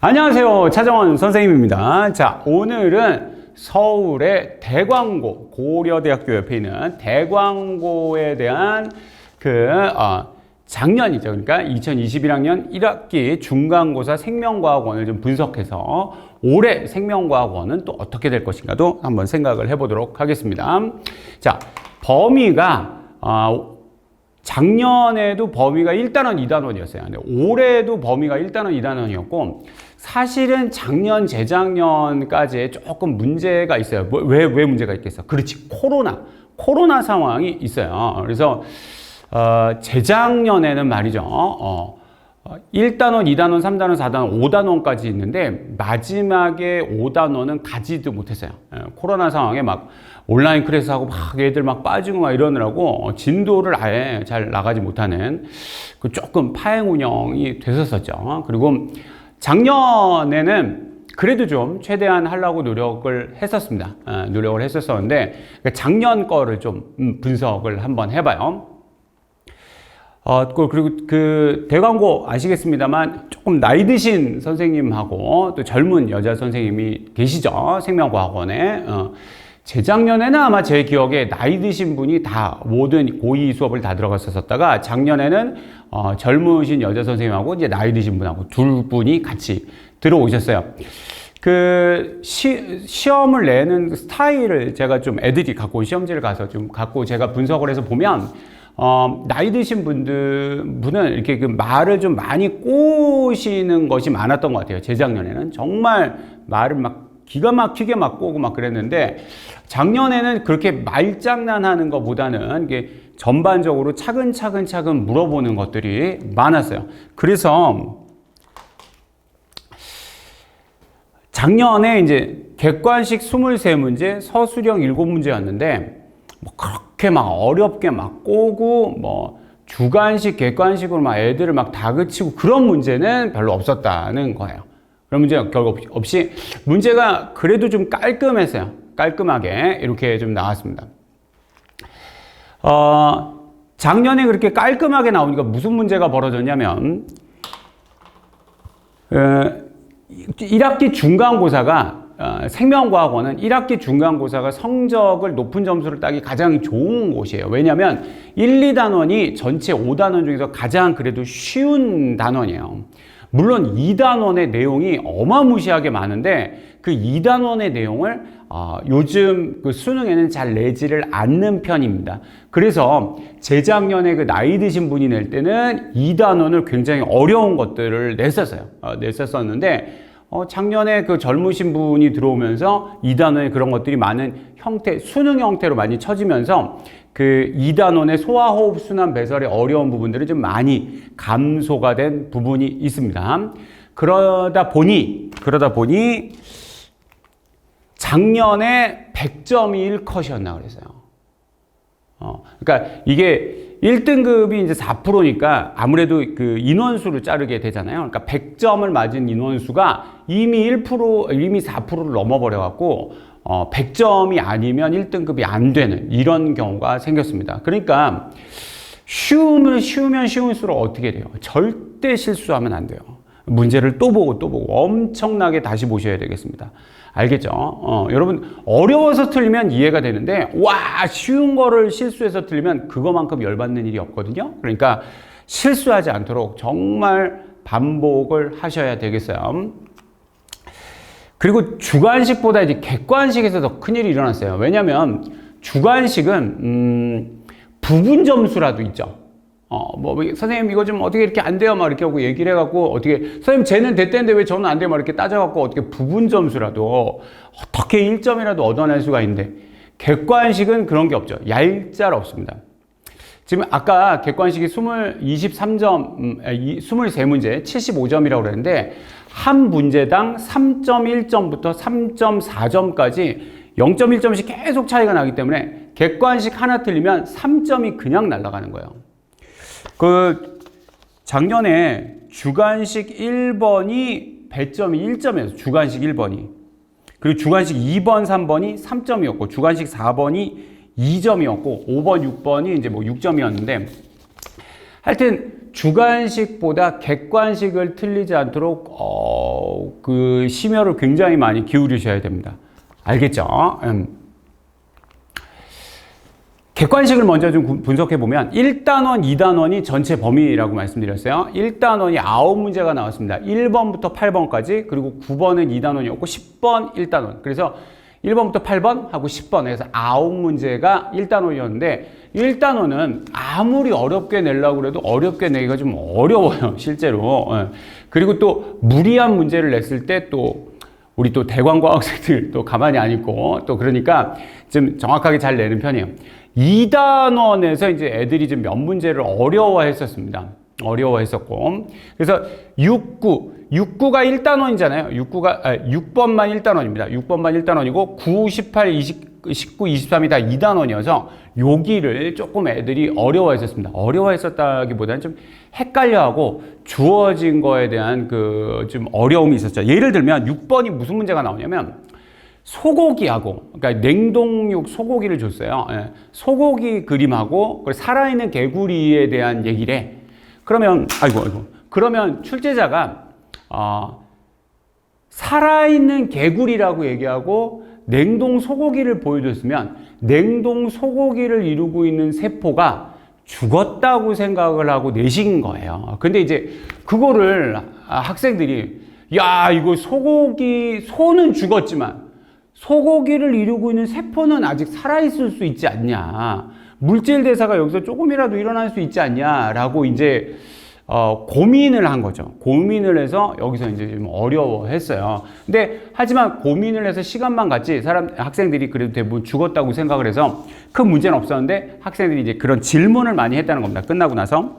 안녕하세요. 차정원 선생님입니다. 자, 오늘은 서울의 대광고, 고려대학교 옆에 있는 대광고에 대한 그, 어, 작년이죠. 그러니까 2021학년 1학기 중간고사 생명과학원을 좀 분석해서 올해 생명과학원은 또 어떻게 될 것인가도 한번 생각을 해보도록 하겠습니다. 자, 범위가, 어, 작년에도 범위가 1단원, 2단원이었어요. 근데 올해도 범위가 1단원, 2단원이었고 사실은 작년, 재작년까지 조금 문제가 있어요. 뭐, 왜, 왜 문제가 있겠어? 그렇지. 코로나. 코로나 상황이 있어요. 그래서 어, 재작년에는 말이죠. 어, 어, 1단원, 2단원, 3단원, 4단원, 5단원까지 있는데 마지막에 5단원은 가지도 못했어요. 예, 코로나 상황에 막 온라인 클래스하고 막 애들 막 빠지고 막 이러느라고 어, 진도를 아예 잘 나가지 못하는 그 조금 파행 운영이 됐었었죠. 그리고 작년에는 그래도 좀 최대한 하려고 노력을 했었습니다. 어, 노력을 했었었는데 작년 거를 좀 음, 분석을 한번 해봐요. 어, 그- 그리고 그 대광고 아시겠습니다만 조금 나이 드신 선생님하고 또 젊은 여자 선생님이 계시죠. 생명과학원에. 어, 재작년에는 아마 제 기억에 나이 드신 분이 다 모든 고2 수업을 다 들어갔었다가 작년에는 어, 젊으신 여자 선생님하고 이제 나이 드신 분하고 둘 분이 같이 들어오셨어요. 그 시, 시험을 내는 스타일을 제가 좀 애들이 갖고 온 시험지를 가서 좀 갖고 제가 분석을 해서 보면 어, 나이 드신 분들, 분은 이렇게 그 말을 좀 많이 꼬시는 것이 많았던 것 같아요. 재작년에는. 정말 말을 막 기가 막히게 막 꼬고 막 그랬는데 작년에는 그렇게 말장난하는 것보다는 이게 전반적으로 차근차근 차근 물어보는 것들이 많았어요. 그래서 작년에 이제 객관식 23문제, 서술형 7문제였는데 뭐 그렇게 막 어렵게 막 꼬고 뭐 주관식, 객관식으로 막 애들을 막 다그치고 그런 문제는 별로 없었다는 거예요. 그런 문제가 결국 없이 문제가 그래도 좀 깔끔했어요. 깔끔하게 이렇게 좀 나왔습니다. 어, 작년에 그렇게 깔끔하게 나오니까 무슨 문제가 벌어졌냐면 어, 1학기 중간고사가 어, 생명과학원은 1학기 중간고사가 성적을 높은 점수를 따기 가장 좋은 곳이에요. 왜냐하면 1, 2단원이 전체 5단원 중에서 가장 그래도 쉬운 단원이에요. 물론 2단원의 내용이 어마무시하게 많은데 그 2단원의 내용을 어, 요즘 그 수능에는 잘 내지를 않는 편입니다. 그래서 재작년에 그 나이 드신 분이 낼 때는 2단원을 굉장히 어려운 것들을 냈었어요. 어, 냈었었는데 어, 작년에 그 젊으신 분이 들어오면서 2단원에 그런 것들이 많은 형태, 수능 형태로 많이 쳐지면서 그 2단원의 소화호흡 순환 배설의 어려운 부분들이 좀 많이 감소가 된 부분이 있습니다. 그러다 보니, 그러다 보니 작년에 100점이 1컷이었나 그랬어요. 어, 그러니까 이게 1등급이 이제 4%니까 아무래도 그 인원수를 자르게 되잖아요. 그러니까 100점을 맞은 인원수가 이미 1%, 이미 4%를 넘어버려 갖고 어, 100점이 아니면 1등급이 안 되는 이런 경우가 생겼습니다. 그러니까 쉬우면 쉬우면 쉬울수록 어떻게 돼요? 절대 실수하면 안 돼요. 문제를 또 보고 또 보고 엄청나게 다시 보셔야 되겠습니다. 알겠죠? 어, 여러분 어려워서 틀리면 이해가 되는데 와 쉬운 거를 실수해서 틀리면 그거만큼 열받는 일이 없거든요. 그러니까 실수하지 않도록 정말 반복을 하셔야 되겠어요. 그리고 주관식보다 이제 객관식에서 더 큰일이 일어났어요. 왜냐하면 주관식은 음, 부분 점수라도 있죠. 어, 뭐, 선생님, 이거 좀 어떻게 이렇게 안 돼요? 막 이렇게 하고 얘기를 해갖고, 어떻게, 선생님, 쟤는 됐대는데 왜 저는 안 돼요? 막 이렇게 따져갖고, 어떻게 부분 점수라도, 어떻게 1점이라도 얻어낼 수가 있는데, 객관식은 그런 게 없죠. 얄짤 없습니다. 지금 아까 객관식이 20, 23점, 음, 23문제, 75점이라고 그랬는데, 한 문제당 3.1점부터 3.4점까지 0.1점씩 계속 차이가 나기 때문에 객관식 하나 틀리면 3점이 그냥 날아가는 거예요. 그 작년에 주관식 1번이 배점이 1점이었어요. 주관식 1번이. 그리고 주관식 2번, 3번이 3점이었고 주관식 4번이 2점이었고 5번, 6번이 이제 뭐 6점이었는데 하여튼 주관식보다 객관식을 틀리지 않도록 어, 그 심혈을 굉장히 많이 기울이셔야 됩니다. 알겠죠? 음. 객관식을 먼저 좀 분석해 보면 1단원, 2단원이 전체 범위라고 말씀드렸어요. 1단원이 9문제가 나왔습니다. 1번부터 8번까지 그리고 9번은 2단원이었고 10번 1단원. 그래서 1번부터 8번 하고 10번 해서 9문제가 1단원이었는데 1단원은 아무리 어렵게 내려고 해도 어렵게 내기가 좀 어려워요. 실제로. 예. 그리고 또 무리한 문제를 냈을 때또 우리 또 대관과 학생들 또 가만히 안 있고 또 그러니까 좀 정확하게 잘 내는 편이에요. 2단원에서 이제 애들이 좀 몇 문제를 어려워했었습니다. 어려워했었고. 그래서 6, 9, 6구가 1단원이잖아요. 6구가, 아, 6번만 1단원입니다. 6번만 1단원이고, 9, 18, 20, 19, 23이 다 2단원이어서 여기를 조금 애들이 어려워했었습니다. 어려워했었다기보다는 좀 헷갈려하고 주어진 거에 대한 그 좀 어려움이 있었죠. 예를 들면 6번이 무슨 문제가 나오냐면 소고기하고 그러니까 냉동육 소고기를 줬어요. 예. 소고기 그림하고 살아있는 개구리에 대한 얘기를 해. 그러면 아이고 아이고 그러면 출제자가 어, 살아있는 개구리라고 얘기하고 냉동 소고기를 보여줬으면 냉동 소고기를 이루고 있는 세포가 죽었다고 생각을 하고 내신 거예요. 근데 이제 그거를 학생들이 야 이거 소고기 소는 죽었지만 소고기를 이루고 있는 세포는 아직 살아있을 수 있지 않냐. 물질 대사가 여기서 조금이라도 일어날 수 있지 않냐라고 이제 어, 고민을 한 거죠. 고민을 해서 여기서 이제 좀 어려워했어요. 근데 하지만 고민을 해서 시간만 갔지 사람 학생들이 그래도 대부분 죽었다고 생각을 해서 큰 문제는 없었는데 학생들이 이제 그런 질문을 많이 했다는 겁니다. 끝나고 나서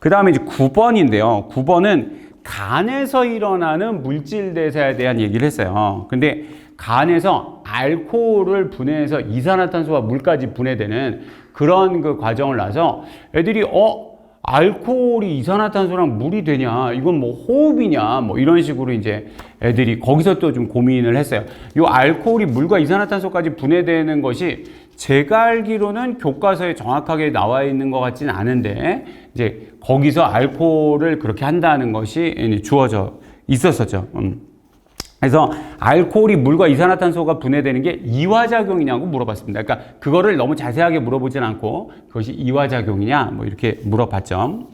그 다음에 이제 9번인데요. 9번은 간에서 일어나는 물질 대사에 대한 얘기를 했어요. 근데 간에서 알코올을 분해해서 이산화탄소와 물까지 분해되는 그런 그 과정을 나서 애들이 어 알코올이 이산화탄소랑 물이 되냐 이건 뭐 호흡이냐 뭐 이런 식으로 이제 애들이 거기서 또 좀 고민을 했어요. 이 알코올이 물과 이산화탄소까지 분해되는 것이 제가 알기로는 교과서에 정확하게 나와 있는 것 같지는 않은데 이제 거기서 알코올을 그렇게 한다는 것이 주어져 있었었죠. 음. 그래서 알코올이 물과 이산화탄소가 분해되는 게 이화작용이냐고 물어봤습니다. 그러니까 그거를 너무 자세하게 물어보진 않고 그것이 이화작용이냐 뭐 이렇게 물어봤죠.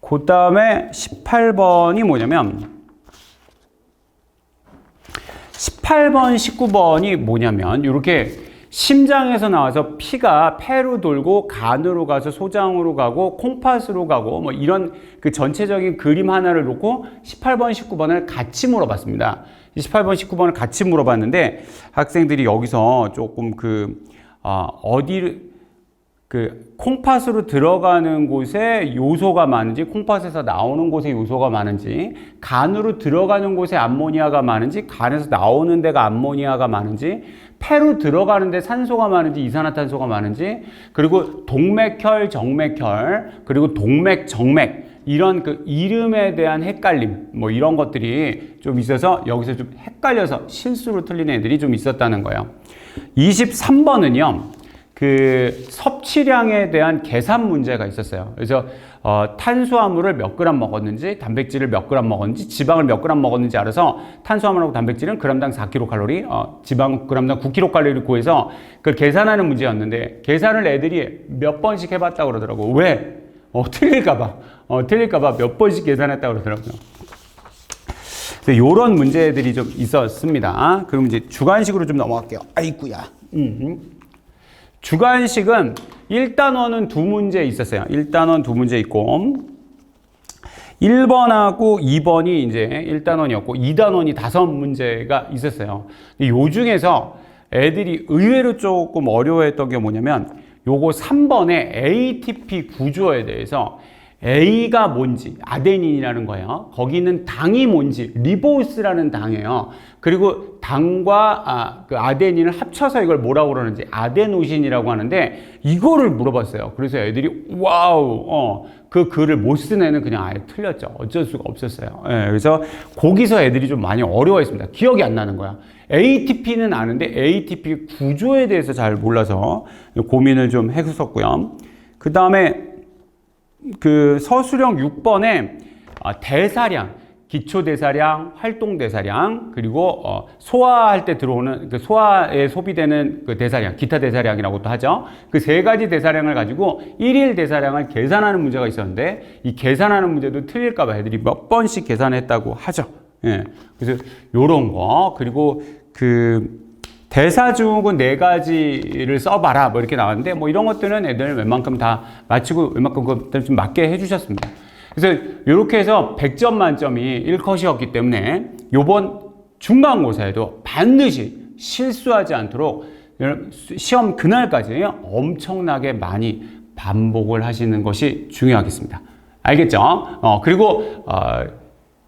그 다음에 18번이 뭐냐면 18번, 19번이 뭐냐면 이렇게 심장에서 나와서 피가 폐로 돌고 간으로 가서 소장으로 가고 콩팥으로 가고 뭐 이런 그 전체적인 그림 하나를 놓고 18번, 19번을 같이 물어봤습니다. 18번, 19번을 같이 물어봤는데 학생들이 여기서 조금 그 어, 어디를 그 콩팥으로 들어가는 곳에 요소가 많은지 콩팥에서 나오는 곳에 요소가 많은지 간으로 들어가는 곳에 암모니아가 많은지 간에서 나오는 데가 암모니아가 많은지 폐로 들어가는 데 산소가 많은지 이산화탄소가 많은지 그리고 동맥혈 정맥혈 그리고 동맥 정맥 이런 그 이름에 대한 헷갈림 뭐 이런 것들이 좀 있어서 여기서 좀 헷갈려서 실수로 틀린 애들이 좀 있었다는 거예요 23번은요 그 섭취량에 대한 계산 문제가 있었어요. 그래서 어, 탄수화물을 몇 그램 먹었는지, 단백질을 몇 그램 먹었는지, 지방을 몇 그램 먹었는지 알아서 탄수화물하고 단백질은 그램당 4kcal, 어, 지방 그램당 9kcal를 구해서 그걸 계산하는 문제였는데 계산을 애들이 몇 번씩 해봤다고 그러더라고. 왜? 어, 틀릴까봐. 어, 틀릴까봐 몇 번씩 계산했다고 그러더라고요. 이런 문제들이 좀 있었습니다. 그럼 이제 주관식으로 좀 넘어갈게요. 아이구야. 음. 주관식은 1단원은 두 문제 있었어요. 1단원 두 문제 있고 1번하고 2번이 이제 1단원이었고 2단원이 다섯 문제가 있었어요. 요 중에서 애들이 의외로 조금 어려워했던 게 뭐냐면 요거 3번의 ATP 구조에 대해서 A가 뭔지 아데닌이라는 거예요. 거기 있는 당이 뭔지 리보스라는 당이에요. 그리고 당과 아, 그 아데닌을 합쳐서 이걸 뭐라고 그러는지 아데노신이라고 하는데 이거를 물어봤어요. 그래서 애들이 와우 어, 그 글을 못 쓴 애는 그냥 아예 틀렸죠. 어쩔 수가 없었어요. 예, 그래서 거기서 애들이 좀 많이 어려워했습니다. 기억이 안 나는 거야. ATP는 아는데 ATP 구조에 대해서 잘 몰라서 고민을 좀 했었고요. 그 다음에 그 서술형 6번에 아, 대사량, 기초 대사량, 활동 대사량, 그리고 어, 소화할 때 들어오는 그 소화에 소비되는 그 대사량, 기타 대사량이라고도 하죠. 그 세 가지 대사량을 가지고 일일 대사량을 계산하는 문제가 있었는데 이 계산하는 문제도 틀릴까봐 애들이 몇 번씩 계산했다고 하죠. 예. 그래서 요런 거 그리고 그 대사중은 네 가지를 써봐라 뭐 이렇게 나왔는데 뭐 이런 것들은 애들 웬만큼 다 맞추고 웬만큼 그것들 좀 맞게 해주셨습니다. 그래서 이렇게 해서 100점 만점이 1컷이었기 때문에 요번 중간고사에도 반드시 실수하지 않도록 시험 그날까지 엄청나게 많이 반복을 하시는 것이 중요하겠습니다. 알겠죠? 어, 그리고 어,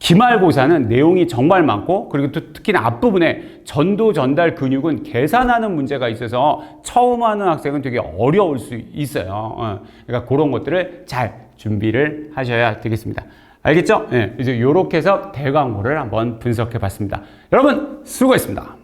기말고사는 내용이 정말 많고 그리고 또 특히나 앞부분에 전도 전달 근육은 계산하는 문제가 있어서 처음 하는 학생은 되게 어려울 수 있어요. 어, 그러니까 그런 것들을 잘 준비를 하셔야 되겠습니다. 알겠죠? 예, 이제 이렇게 해서 대광고를 한번 분석해 봤습니다. 여러분 수고했습니다.